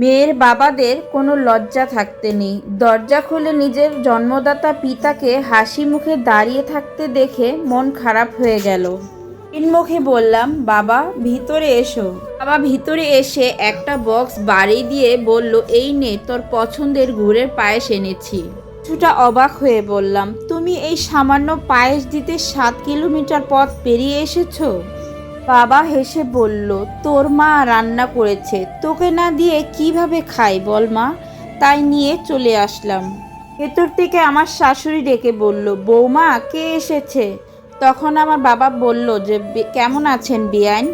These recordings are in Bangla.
মেয়ের বাবাদের কোনো লজ্জা থাকতে নেই। দরজা খুলে নিজের জন্মদাতা পিতাকে হাসি মুখে দাঁড়িয়ে থাকতে দেখে মন খারাপ হয়ে গেল। মুখে বললাম, বাবা, ভিতরে এসো। বাবা ভিতরে এসে একটা বক্স বাড়ি দিয়ে বলল, এই নে, তোর পছন্দের গুড়ের পায়েস এনেছি। কিছুটা অবাক হয়ে বললাম, তুমি এই সামান্য পায়েস দিতে সাত কিলোমিটার পথ পেরিয়ে এসেছ? বাবা হেসে বলল, তোর মা রান্না করেছে, তোকে না দিয়ে কীভাবে খাই বল মা? তাই নিয়ে চলে আসলাম। ভেতর থেকে আমার শাশুড়ি ডেকে বলল, বৌমা, কে এসেছে? তখন আমার বাবা বলল যে কেমন আছেন বিয়াইন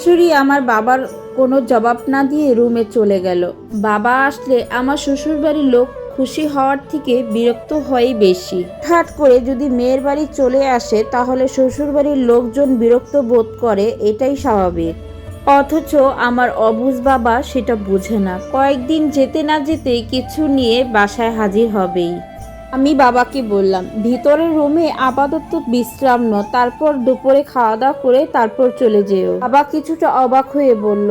শাশুড়ি আমার বাবার কোনো জবাব না দিয়ে রুমে চলে গেল। বাবা আসলে আমার শ্বশুরবাড়ির লোক খুশি হওয়ার থেকে বিরক্ত হয়ই বেশি। হঠাৎ করে যদি মেয়ের বাড়ি চলে আসে, তাহলে শ্বশুরবাড়ির লোকজন বিরক্ত বোধ করে, এটাই স্বাভাবিক। অথচ আমার অবুজ বাবা সেটা বুঝে না। কয়েকদিন যেতে না যেতেই কিছু নিয়ে বাসায় হাজির হবেই। আমি বাবাকে বললাম, ভিতরের রুমে আপাতত বিশ্রাম ন তারপর দুপুরে খাওয়া দাওয়া করে তারপর চলে যেও। বাবা কিছুটা অবাক হয়ে বলল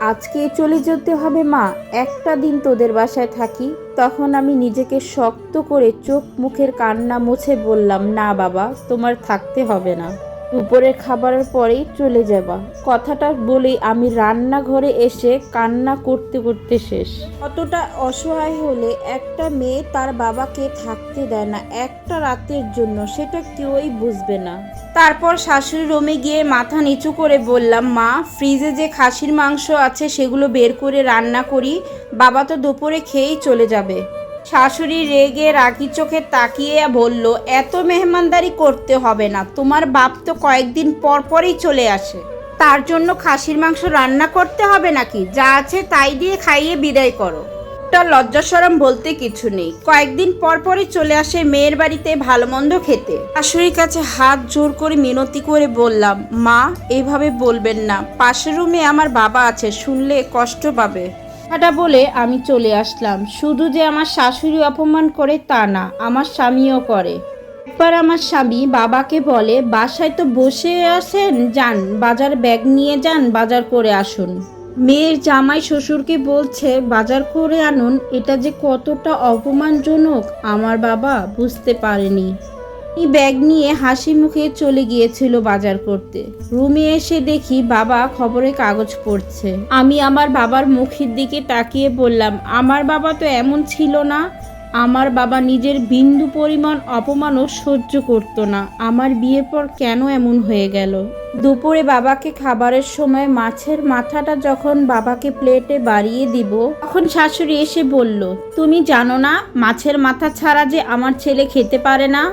আজকে চলে যেতে হবে মা, একটা দিন তোদের বাসায় থাকি। তখন আমি নিজেকে শক্ত করে চোখ মুখের কান্না মুছে বললাম, না বাবা, তোমার থাকতে হবে না। দুপুরের খাবারের পরেই চলে যাবা। কথাটা বলেই আমি রান্নাঘরে এসে কান্না করতে করতে শেষ। কতটা অসহায় হলে একটা মেয়ে তার বাবাকে থাকতে দেয় না একটা রাতের জন্য, সেটা কেউই বুঝবে না। তারপর শাশুড়ি রোমে গিয়ে মাথা নিচু করে বললাম, মা, ফ্রিজে যে খাসির মাংস আছে সেগুলো বের করে রান্না করি, বাবা তো দুপুরে খেয়েই চলে যাবে। শাশুড়ি রেগে রাগি চোখে তাকিয়ে বলল, এত মেহমানদারি করতে হবে না, তোমার বাপ তো কয়েকদিন পর পরই চলে আসে। তার জন্য খাসির মাংস রান্না করতে হবে নাকি? যা আছে তাই দিয়ে খাইয়ে বিদায় করো। একটা লজ্জাসরম বলতে কিছু নেই। কয়েকদিন পর পরই চলে আসে মেয়ের বাড়িতে ভালো মন্দ খেতে। শাশুড়ির কাছে হাত জোর করে মিনতি করে বললাম, মা, এভাবে বলবেন না। পাশের রুমে আমার বাবা আছে, শুনলে কষ্ট পাবে। কথাটা বলে আমি চলে আসলাম। শুধু যে আমার শাশুড়ি অপমান করে তা না, আমার স্বামীও করে। একবার আমার স্বামী বাবাকে বলে, বাসায় তো বসে আছেন, যান, বাজার ব্যাগ নিয়ে যান, বাজার করে আসুন। মেয়ের জামাই শ্বশুরকে বলছে, বাজার করে আনুন, এটা যে কতটা অপমানজনক, আমার বাবা বুঝতে পারেনি। এই ব্যাগ নিয়ে হাসি মুখে চলে গিয়েছিল বাজার করতে। রুমে এসে দেখি বাবা খবরে কাগজ পড়ছে। আমি আমার বাবার মুখের দিকে তাকিয়ে বললাম, আমার বাবা তো এমন ছিল না। আমার বাবা নিজের বিন্দু পরিমাণ অপমানও সহ্য করতো না। আমার বিয়ের পর কেন এমন হয়ে গেল? দুপুরে বাবাকে খাবারের সময় মাছের মাথাটা যখন বাবাকে প্লেটে বাড়িয়ে দিব, তখন শাশুড়ি এসে বলল, তুমি জানো না, মাছের মাথা ছাড়া যে আমার ছেলে খেতে পারে না?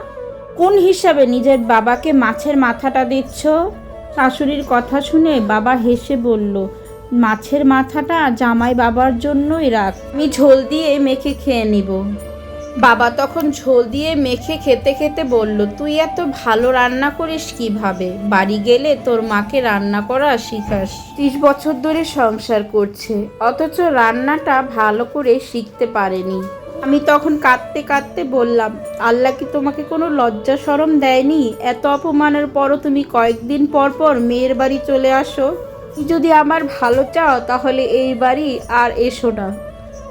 কোন হিসাবে নিজের বাবাকে মাছের মাথাটা দিচ্ছ? শাশুড়ির কথা শুনে বাবা হেসে বলল, মাছের মাথাটা জামাই বাবার জন্যই রাখ। আমি ঝোল দিয়ে মেখে খেয়ে নিব। বাবা তখন ঝোল দিয়ে মেখে খেতে খেতে বলল, তুই এত ভালো রান্না করিস কীভাবে? বাড়ি গেলে তোর মাকে রান্না করা শিখাস। ত্রিশ বছর ধরে সংসার করছে, অথচ রান্নাটা ভালো করে শিখতে পারেনি। আমি তখন কাঁদতে কাঁদতে বললাম, আল্লাহ কি তোমাকে কোনো লজ্জা সরম দেয়নি? এত অপমানের পরও তুমি কয়েকদিন পর পর মেয়ের বাড়ি চলে আসো। যদি আমার ভালো চাও, তাহলে এই বাড়ি আর এসো না।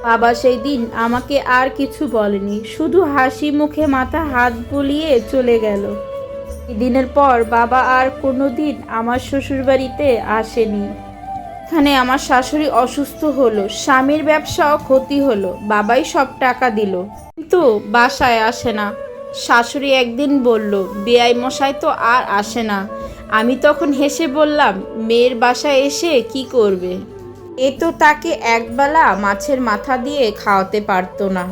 বাবা সেই দিন আমাকে আর কিছু বলেনি, শুধু হাসি মুখে মাথা হাত বুলিয়ে চলে গেল। দিনের পর বাবা আর কোনো দিন আমার শ্বশুরবাড়িতে আসেনি। এখানে আমার শাশুড়ি অসুস্থ হলো, স্বামীর ব্যবসাও ক্ষতি হলো, বাবাই সব টাকা দিল। কিন্তু বাসায় আসে না। শাশুড়ি একদিন বলল, বেআই মশাই তো আর আসে না। আমি তখন হেসে বললাম, মেয়ের বাসায় এসে কি করবে? এ তো তাকে একবেলা মাছের মাথা দিয়ে খাওয়াতে পারতো না।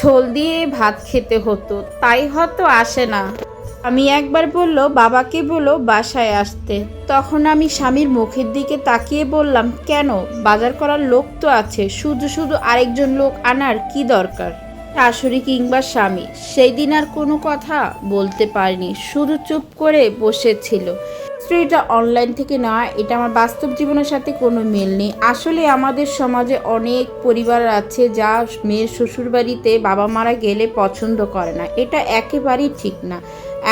ঝোল দিয়ে ভাত খেতে হতো, তাই হয়তো আসে না। আমি একবার বলল, বাবাকে বলো বাসায় আসতে। তখন আমি স্বামীর মুখের দিকে তাকিয়ে বললাম, কেন? বাজার করার লোক তো আছে, শুধু শুধু আরেকজন লোক আনার কি দরকার? শাশুড়ি কিংবা স্বামী, সেই দিন আর কোনো কথা বলতে পারিনি, শুধু চুপ করে বসেছিল। স্টোরিটা অনলাইন থেকে নেওয়া এটা আমার বাস্তব জীবনের সাথে কোনো মিল নেই। আসলে আমাদের সমাজে অনেক পরিবার আছে, যা মেয়ের শ্বশুরবাড়িতে বাবা মারা গেলে পছন্দ করে না। এটা একেবারেই ঠিক না।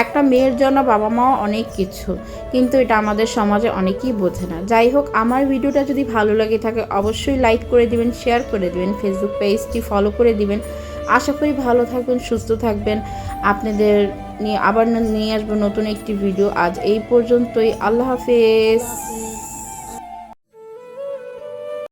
একটা মেয়ের জন্য বাবা মাও অনেক কিছু, কিন্তু এটা আমাদের সমাজে অনেকেই বোঝে না। যাই হোক, আমার ভিডিওটা যদি ভালো লাগে থাকে, অবশ্যই লাইক করে দিবেন শেয়ার করে দিবেন ফেসবুক পেজটি ফলো করে দিবেন। আশা করি ভালো থাকবেন, সুস্থ থাকবেন। আপনাদের নিয়ে আবার নিয়ে আসব নতুন একটি ভিডিও আজ এই পর্যন্তই। আল্লাহ হাফেজ।